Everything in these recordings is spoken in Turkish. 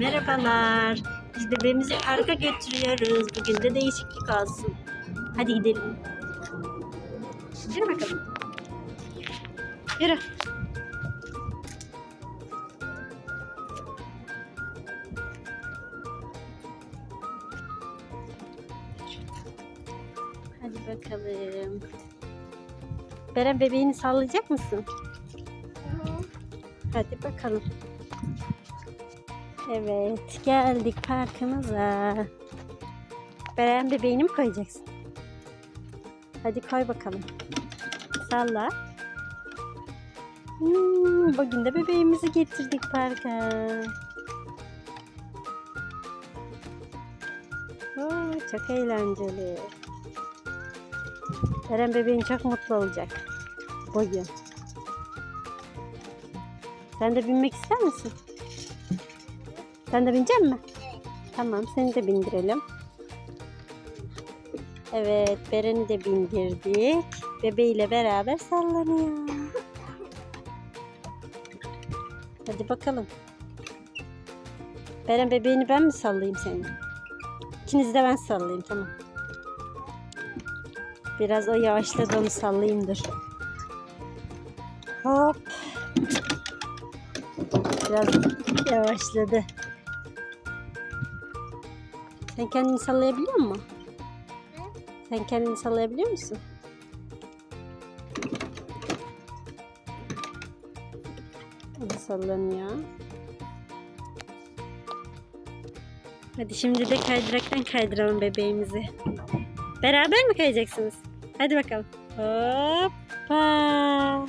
Merhabalar. Biz bebeğimizi parka götürüyoruz. Bugün de değişiklik olsun. Hadi gidelim. Yürü bakalım. Yürü. Hadi bakalım. Beren bebeğini sallayacak mısın? Hadi bakalım. Evet, geldik parkımıza. Beren bebeğini mi koyacaksın? Hadi koy bakalım. Salla. Hmm, bugün de bebeğimizi getirdik parka. Oo, çok eğlenceli. Beren bebeğin çok mutlu olacak. Bugün. Sen de binmek ister misin? Sen de binecek misin? Tamam seni de bindirelim. Evet Beren'i de bindirdik. Bebeğiyle beraber sallanıyor. Hadi bakalım. Beren bebeğini ben mi sallayayım seni? İkinizi de ben sallayayım tamam. Biraz o yavaşladı onu sallayayım dur. Hop. Biraz yavaşladı. Sen kendini sallayabiliyor musun? Sen kendini sallayabiliyor musun? Hadi sallanıyor. Hadi şimdi de kaydıraktan kaydıralım bebeğimizi. Beraber mi kayacaksınız? Hadi bakalım. Hoppa.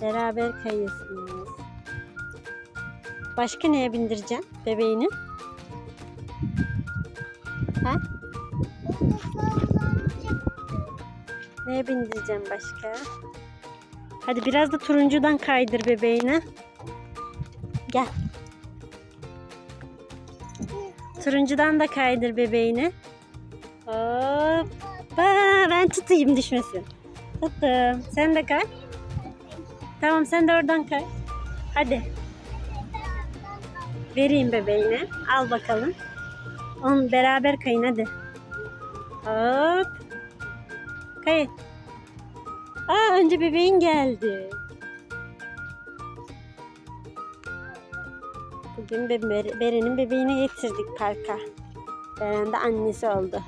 Beraber kayıyorsunuz. Başka neye bindireceğim bebeğini? Neye bindireceğim başka? Hadi biraz da turuncudan kaydır bebeğini. Gel. Turuncudan da kaydır bebeğini. Hoppa. Ben tutayım düşmesin. Tuttum. Sen de kay. Tamam sen de oradan kay. Hadi. Vereyim bebeğine. Al bakalım. Onu beraber kayın hadi. Hop. Kayın. Aa önce bebeğin geldi. Bugün Be- Beren'in bebeğini getirdik parka. Beren de annesi oldu.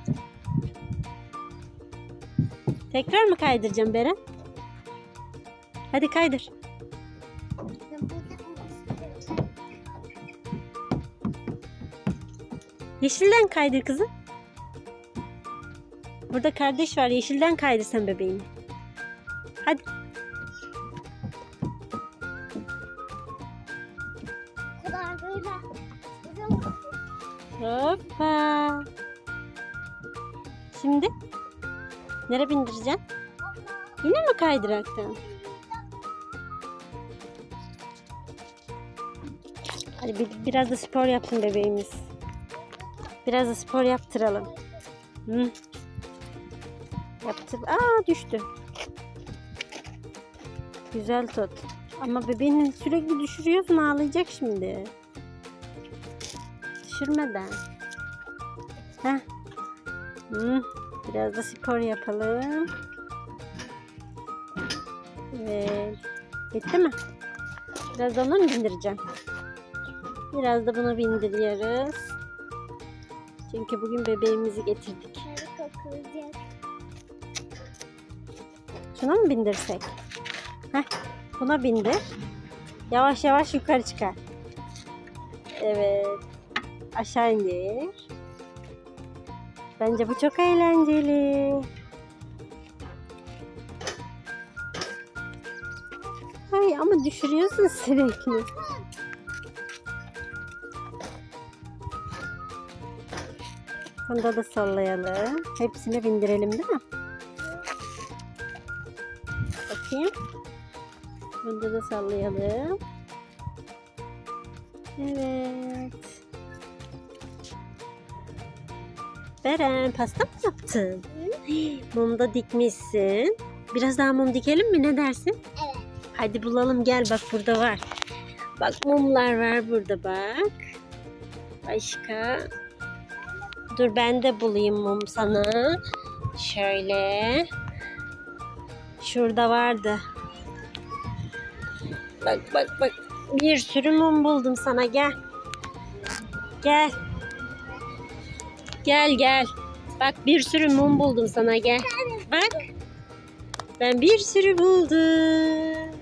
Tekrar mı kaydıracağım Beren? Hadi kaydır. Yeşilden kaydır kızım. Burada kardeş var. Yeşilden kaydır sen bebeğini. Hadi. Hoppa. Şimdi nereye bindireceksin? Yine mi kaydıraktan? Hadi bir, biraz da spor yapsın bebeğimiz. Biraz da spor yaptıralım. Hı. Yaptır. Aa düştü. Güzel tut. Ama bebeğini sürekli düşürüyorsun ağlayacak şimdi. Düşürmeden. Heh. Hı. Biraz da spor yapalım. Evet. Bitti mi? Biraz onu mu bindireceğim? Biraz da bunu bindiriyoruz. Çünkü bugün bebeğimizi getirdik. Şuna mı bindirsek? Heh, buna bindir. Yavaş yavaş yukarı çıkar. Evet. Aşağı indir. Bence bu çok eğlenceli. Ay ama düşürüyorsun sürekli. Bunda da sallayalım. Hepsini bindirelim değil mi? Bakayım. Bunda da sallayalım. Evet. Beren pasta mı yaptın? Mum da dikmişsin. Biraz daha mum dikelim mi? Ne dersin? Evet. Hadi bulalım gel bak burada var. Bak mumlar var burada bak. Başka. Dur ben de bulayım mum sana. Şöyle. Şurada vardı. Bak bak bak. Bir sürü mum buldum sana gel. Gel. Gel gel. Bak bir sürü mum buldum sana gel. Bak. Ben bir sürü buldum.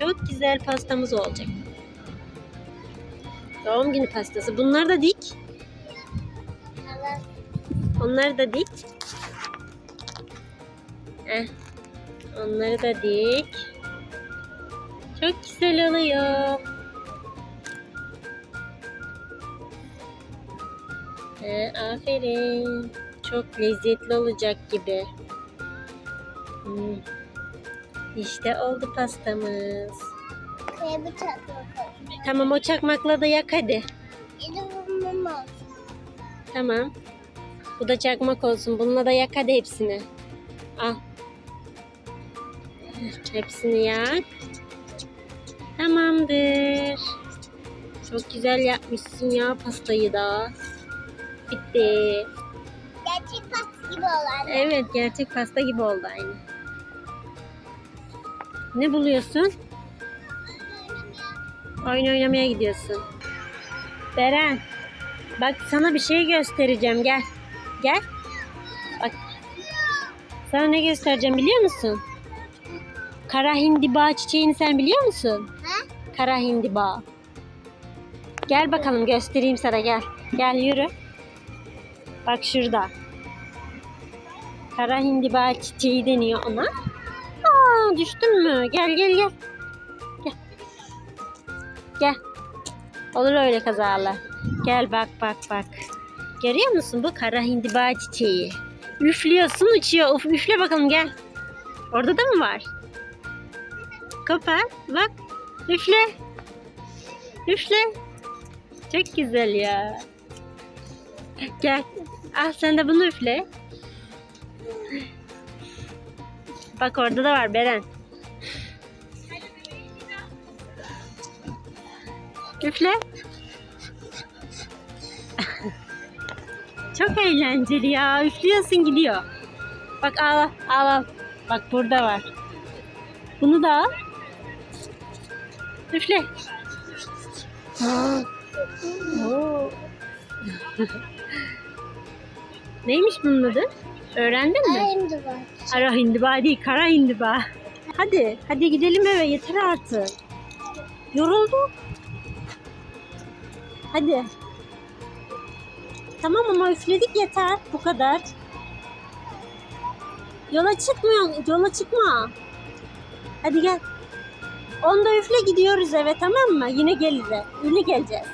Çok güzel pastamız olacak. Doğum günü pastası. Bunlar da dik. Onları da dik. Heh. Onları da dik. Çok güzel oluyor. He, aferin. Çok lezzetli olacak gibi. Hmm. İşte oldu pastamız. Çakmak. Tamam o çakmakla da yak hadi. Elim. Tamam. Bu da çakmak olsun. Bununla da yak hadi hepsini. Al. Hepsini yak. Tamamdır. Çok güzel yapmışsın ya pastayı da. Bitti. Gerçek pas gibi olan. Evet gerçek pasta gibi oldu aynı. Ne buluyorsun? Oyun oynamaya gidiyorsun. Beren. Bak sana bir şey göstereceğim gel. Gel. Bak. Sana ne göstereceğim biliyor musun? Kara hindiba çiçeğini sen biliyor musun? Ha? Kara hindiba. Gel bakalım göstereyim sana gel. Gel yürü. Bak şurada. Kara hindiba çiçeği deniyor ona. Aa, düştün mü? Gel gel gel. Gel. Gel. Olur öyle kazalar. Gel bak bak bak. Görüyor musun bu kara hindiba çiçeği? Üflüyorsun uçuyor. Uf, üfle bakalım gel. Orada da mı var? Kopar. Bak. Üfle. Üfle. Çok güzel ya. Gel. Ah sen de bunu üfle. Bak orada da var Beren. Üfle. Çok eğlenceli ya. Üflüyorsun gidiyor. Bak al al al. Bak burada var. Bunu da al. Üfle. Neymiş bunun adı? Öğrendin mi? Ara hindiba değil, kara hindiba. Hadi, hadi gidelim eve yeter artık. Yorulduk. Hadi. Tamam ama üfledik yeter. Bu kadar. Yola çıkmıyor, yola çıkma. Hadi gel. Onda üfle gidiyoruz eve tamam mı? Yine geliriz. Yine geleceğiz.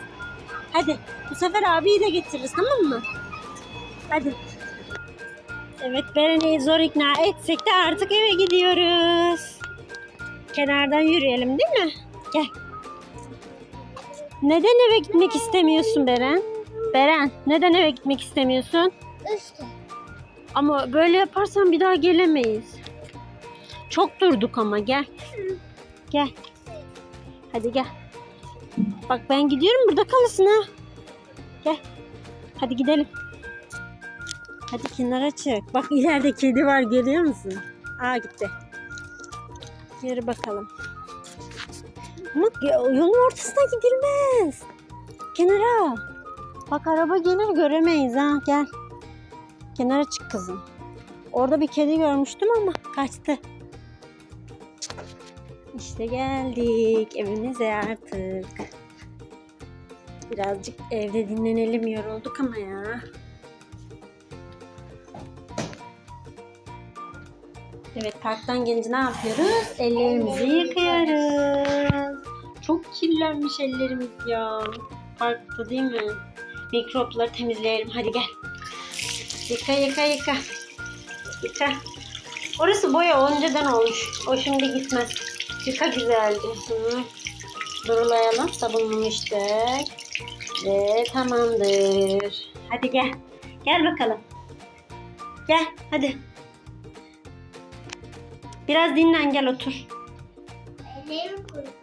Hadi. Bu sefer abiyi de getiririz tamam mı? Hadi. Evet Beren'i zor ikna etsek de artık eve gidiyoruz. Kenardan yürüyelim değil mi? Gel. Neden eve gitmek istemiyorsun Beren? Beren neden eve gitmek istemiyorsun? Üstü. Ama böyle yaparsan bir daha gelemeyiz. Çok durduk ama gel. Gel. Hadi gel. Bak ben gidiyorum burada kalırsın ha. Gel. Hadi gidelim. Hadi kenara çık. Bak ileride kedi var görüyor musun? Aa gitti. Yürü bakalım. Ama yolun ortasına gidilmez. Kenara. Bak araba gelir göremeyiz ha. Gel. Kenara çık kızım. Orada bir kedi görmüştüm ama kaçtı. İşte geldik evimize artık. Birazcık evde dinlenelim yorulduk ama ya. Evet parktan gelince ne yapıyoruz? Ellerimizi yıkıyoruz. Çok kirlenmiş ellerimiz ya. Parkta değil mi? Mikropları temizleyelim. Hadi gel. Yıka yıka yıka. Yıka. Orası boya önceden olmuş. O şimdi gitmez. Yıka güzelce. Hı. Durulayalım. Sabunlamıştık. Ve tamamdır. Hadi gel. Gel bakalım. Gel hadi. Biraz dinlen gel otur. Ellerim kurudu.